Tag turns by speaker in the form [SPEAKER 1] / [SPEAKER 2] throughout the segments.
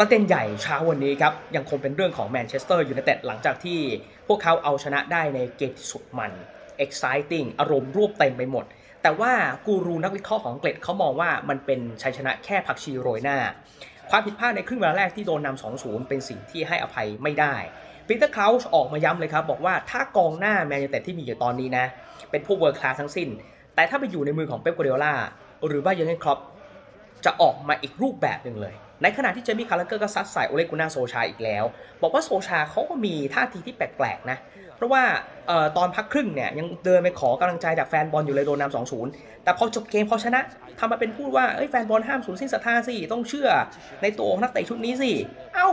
[SPEAKER 1] ประเด็นใหญ่เช้าวันนี้ครับ ยังคงเป็นเรื่องของแมนเชสเตอร์ยูไนเต็ดหลังจากที่พวกเขาเอาชนะได้ในเกมที่สุดมัน exciting อารมณ์รวบเต็มไปหมด แต่ว่ากูรูนักวิเคราะห์ของอังกฤษเขามองว่ามันเป็นชัยชนะแค่ผักชีโรยหน้า ความผิดพลาดในครึ่งเวลาแรกที่โดนนำ2-0 เป็นสิ่งที่ให้อภัยไม่ได้ปีเตอร์คลาสออกมาย้ำเลยครับ บอกว่าถ้ากองหน้าแมนยูไนเต็ดที่มีอยู่ตอนนี้นะ เป็นพวกเวิร์คลาสทั้งสิ้น แต่ถ้าไปอยู่ในมือของเป๊ปกัวเดล่าหรือว่าเยอร์เกนครอป จะออกมาอีกรูปแบบหนึ่งเลย ในขณะที่เจมี่คาร์ลเกอร์ก็ซัดใส่โอเลกุนาโซชาอีกแล้ว บอกว่าโซชาเขาก็มีท่าทีที่แปลกๆนะ เพราะว่าออตอนพักครึ่งเนี่ยยังเดินไปขอกำลังใจจากแฟนบอลอยู่เลยโดนนำสองศูนย์แต่พอจบเกมพอชนะทำมาเป็นพูดว่าเอ้แฟนบอลห้ามสูญสิ้นศรัทธาสิต้องเชื่อ ในตัวนักเตะชุดนี้สิ เอ้า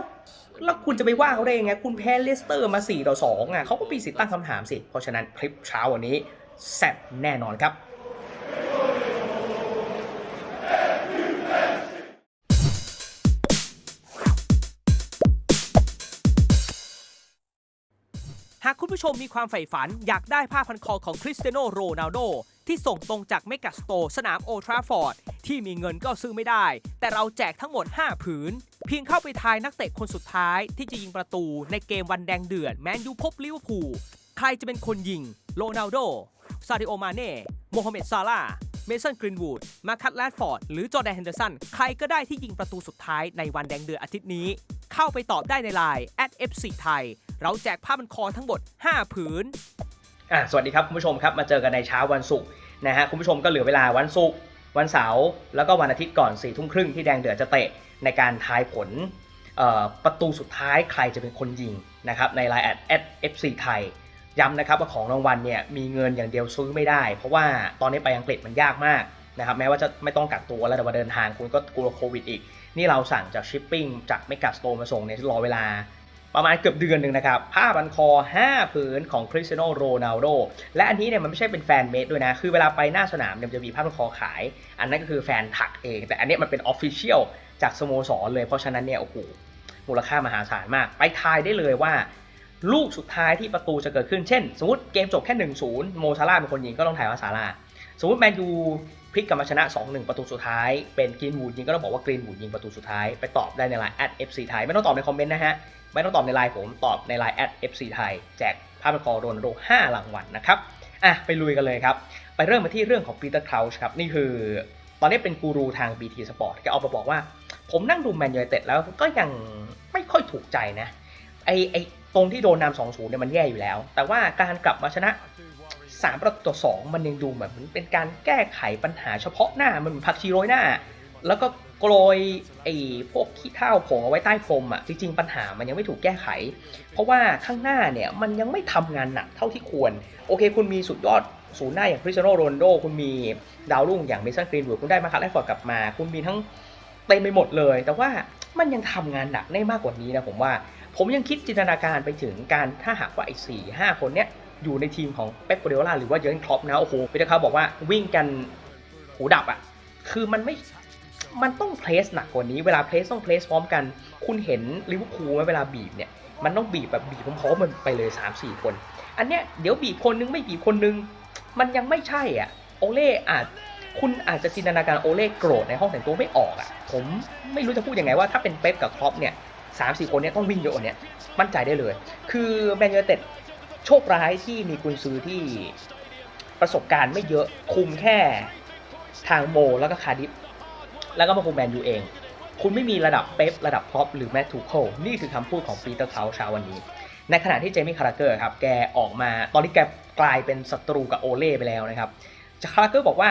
[SPEAKER 1] แล้วคุณจะไปว่าเขาได้ยังไงคุณแพ้เลสเตอร์มา4ต่อ2อะเขาก็มีสิทธิ์ตั้งคำถามสิ เพราะฉะนั้นคลิปเช้าวันนี้แซ่บแน่นอนครับ
[SPEAKER 2] หากคุณผู้ชมมีความใฝ่ฝันอยากได้ผ้าพันคอของคริสเตียโนโรนัลโดที่ส่งตรงจากเมกาสโตสนามโอทราฟอร์ด ที่มีเงินก็ซื้อไม่ได้ แต่เราแจกทั้งหมด 5 ผืน เพียงเข้าไปทายนักเตะคนสุดท้ายที่จะยิงประตูในเกมวันแดงเดือดแมนยูพบลิเวอร์พูลใครจะเป็นคนยิงโรนัลโดซาดิโอมาเน่โมฮัมเหม็ดซาลาเมสันกรีนวูดมาคัตแลดฟอร์ด หรือจอร์แดนเฮนเดอร์สัน ใครก็ได้ที่ยิงประตูสุดท้ายในวันแดงเดือดอาทิตย์นี้ เข้าไปตอบได้ในไลน์ @fc ไทย เราแจกผ้าพันคอทั้งหมด 5 ผืน
[SPEAKER 1] อะสวัสดีครับคุณผู้ชมครับมาเจอกันในเช้าวันศุกร์นะฮะคุณผู้ชมก็เหลือเวลาวันศุกร์วันเสาร์แล้วก็วันอาทิตย์ก่อน4ี่ทุ่มครึ่งที่แดงเดือดจะเตะในการทายผลประตูสุดท้ายใครจะเป็นคนยิงนะครับในไลน์แอดแอดเอฟซีไทยย้ำนะครับว่าของรางวัลเนี่ยมีเงินอย่างเดียวซื้อไม่ได้ เพราะว่าตอนนี้ไปอังกฤษมันยากมากนะครับแม้ว่าจะไม่ต้องกักตัวแล้วแต่ว่าเดินทางคุณก็กลัวโควิดอีก นี่เราสั่งจากชิปปิ้งจากเมกาสโตร์มาส่งเนี่ยรอเวลา ประมาณเกือบเดือนหนึ่งนะครับ ผ้าบันคอ 5 ผืนของคริสเตียโนโรนัลโดและอันนี้เนี่ยมันไม่ใช่เป็นแฟนเมดด้วยนะ คือเวลาไปหน้าสนามเนี่ยจะมีผ้าบันคอขาย อันนั้นก็คือแฟนถักเอง แต่อันนี้มันเป็นออฟฟิเชียลจากสโมสรเลยเพราะฉะนั้นเนี่ยโอ้โหมูลค่ามหาศาลมาก ไปทายได้เลยว่า ลูกสุดท้ายที่ประตูจะเกิดขึ้นเช่น สมมติเกมจบแค่ 1-0 โมซาร่าเป็นคนยิงก็ต้องถ่ายว่าซาร่าสมมติแมนยู พลิกกลับมาชนะ 2-1 ประตูสุดท้าย เป็นกรีนวูดยิงก็ต้องบอกว่ากรีนวูดยิงประตูสุดท้าย ไปตอบได้ในไลน์ @fc ไทยไม่ต้องตอบในคอมเมนต์นะฮะ ไม่ต้องตอบในไลน์ผมตอบในไลน์ @fc ไทยแจกภาพเป็นคอโรนลโด5รางวัลนะครับอะไปลุยกันเลยครับ ไปเริ่มมาที่เรื่องของปีเตอร์คลาวช์ครับ นี่คือ ตอนนี้เป็นกูรูทาง BT Sport แกเอามาบอกว่า ผมนั่งดูแมนยูไนเต็ดแล้วก็ยังไม่ค่อยถูกใจนะไอไอตรงที่โดนนำสองศูนย์เนี่ยมันแย่อยู่แล้ว แต่ว่าการกลับมาชนะ 3 ประตูต่อสองมันยังดูเหมือนเป็นการแก้ไขปัญหาเฉพาะหน้ามันเหมือนผักชีโรยหน้า แล้วก็โกรยไอ้พวกขี้เถ้าผงเอาไว้ใต้พรมอะจริงๆปัญหามันยังไม่ถูกแก้ไข เพราะว่าข้างหน้าเนี่ยมันยังไม่ทำงานหนักเท่าที่ควร โอเค คุณมีสุดยอดศูนย์หน้าอย่างคริสเตียโนโรนโด คุณมีดาวรุ่งอย่างเมสันกรีนวูดคุณได้มาคัตแลฟอร์ดกลับมา คุณมีทั้งเต็มไปหมดเลย แต่ว่ามันยังทำงานหนักได้มากกว่านี้นะผมว่า ผมยังคิดจินตนาการไปถึงการถ้าหากว่าไอ้สี่ห้าคนเนี้ย อยู่ในทีมของเป๊ปโกเดโอลาหรือว่าเยอร์เกนคล็อปนะโอ้โหพีเตอร์คาบอกว่าวิ่งกันหูดับอะคือมันไม่มันต้องเพลสหนักกว่านี้เวลาเพลสต้องเพลสพร้อมกัน คุณเห็นลิเวอร์พูลไหมเวลาบีบเนี่ยมันต้องบีบแบบบีบพร้อมๆมันไปเลย 3 4 คน อันเนี้ยเดี๋ยวบีบคนนึงไม่บีบคนนึง มันยังไม่ใช่อะโอเล่อาจคุณอาจจะจินตนาการโอเล่โกรธในห้องแต่งตัวไม่ออกอะ ผมไม่รู้จะพูดยังไงว่าถ้าเป็นเป๊ปกับคล็อปเนี่ยสามสี่คนเนี้ยต้องวิ่งเยอะเนี้ยมั่นใจได้เลย คือแมนยูเต็ด โชคร้ายที่มีกุนซือที่ประสบการณ์ไม่เยอะคุมแค่ทางโม แล้วก็คาร์ดิฟแล้วก็มาคุมแมนยูเอง คุณไม่มีระดับเป๊ประดับพร็อปหรือแมททูโคลนี่คือคำพูดของปีเตอร์เขาเช้าวันนี้ ในขณะที่เจมี่คาราเกอร์ครับแกออกมาตอนนี้แกกลายเป็นศัตรูกับโอเล่ไปแล้วนะครับจากคาราเกอร์บอกว่า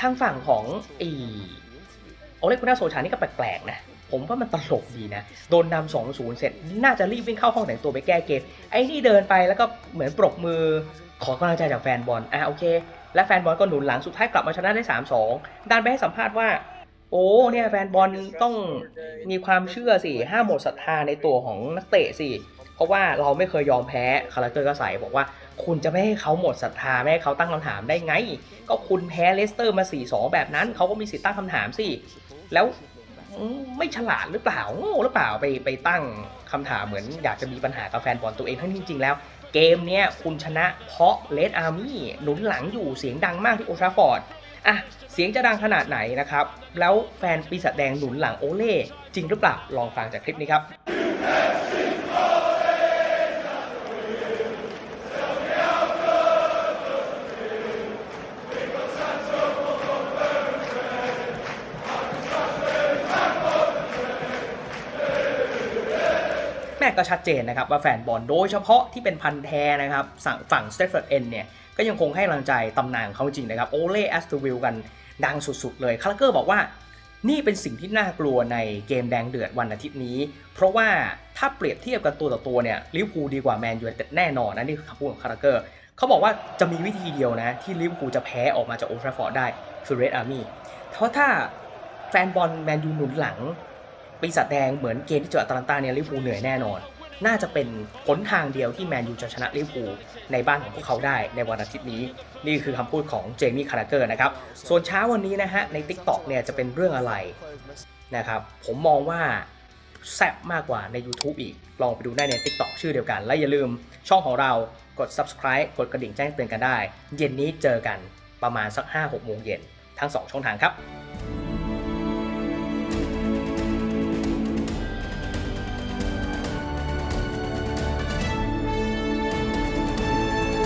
[SPEAKER 1] ทางฝั่งของอีโอเล่กุน่าโซชานี่ก็แปลกๆนะ ผมว่ามันตลกดีนะ โดนนำสองศูนย์เสร็จ น่าจะรีบวิ่งเข้าห้องแต่งตัวไปแก้เกม ไอ้นี่เดินไปแล้วก็เหมือนปรบมือ ขอกำลังใจจากแฟนบอล อะโอเค และแฟนบอลก็หนุนหลังสุดท้ายกลับมาชนะได้ 3-2ดันไปให้สัมภาษณ์ว่า โอ้เนี่ยแฟนบอลต้องมีความเชื่อสิห้ามหมดศรัทธาในตัวของนักเตะสิเพราะว่าเราไม่เคยยอมแพ้คาราเตอร์ก็ใส่บอกว่าคุณจะไม่ให้เขาหมดศรัทธาไม่ให้เขาตั้งคำถามได้ไง ก็คุณแพ้เลสเตอร์มา 4-2 แบบนั้น เขาก็มีสิทธิ์ตั้งคำถามสิ แล้ว ไม่ฉลาดหรือเปล่าโง่หรือเปล่าไปไปตั้งคำถามเหมือนอยากจะมีปัญหากับแฟนบอลตัวเองทั้งจริง ๆ แล้ว เกมเนี้ยคุณชนะเพราะเลดอาร์มี่หนุนหลังอยู่เสียงดังมากที่โอทราฟอร์ดอะเสียงจะดังขนาดไหนนะครับ แล้วแฟนปีศาจแดงหนุนหลังโอเล่จริงหรือเปล่าลองฟังจากคลิปนี้ครับ ก็ชัดเจนนะครับว่าแฟนบอลโดยเฉพาะที่เป็นพันธ์แท้นะครับฝั่งสเตฟ o ร์เอ็นเนี่ยก็ยังคงให้กำลังใจตำนานของเขาจริงนะครับโอเล่แอสตูวิลกันดังสุดๆเลยคาร์เกอร์บอกว่านี่เป็นสิ่งที่น่ากลัวในเกมแดงเดือดวันอาทิตย์นี้ เพราะว่าถ้าเปรียบเทียบกันตัวต่อตัวเนี่ยลิเวอร์พูลดีกว่าแมนยูแต่แน่นอนนะนี่คือคำพูดของคาร์เกอร์เขาบอกว่าจะมีวิธีเดียวนะ ที่ลิเวอร์พูลจะแพ้ออกมาจากโอลด์แทราฟฟอร์ดได้คือเรดอาร์มี่เพราะถ้าแฟนบอลแมนยูหนุนหลัง ปีศาจแดงเหมือนเกมที่เจออตแลนตาเนี่ยลิเวอร์พูลเหนื่อยแน่นอน น่าจะเป็นหนทางเดียวที่แมนยูจะชนะลิเวอร์พูลในบ้านของพวกเขาได้ในวันอาทิตย์นี้ นี่คือคำพูดของเจมี่คาราเกอร์นะครับ ส่วนเช้าวันนี้นะฮะใน Tik t o อกเนี่ยจะเป็นเรื่องอะไรนะครับผมมองว่าแซ่บมากกว่าใน YouTube อีก ลองไปดูได้ใน Tik t o อกชื่อเดียวกัน และอย่าลืมช่องของเรากด subscribe กดกระดิ่งแจ้งเตือนกันได้ เย็นนี้เจอกันประมาณสัก 5-6 โมงเย็นทั้ง 2 ช่องทางครับ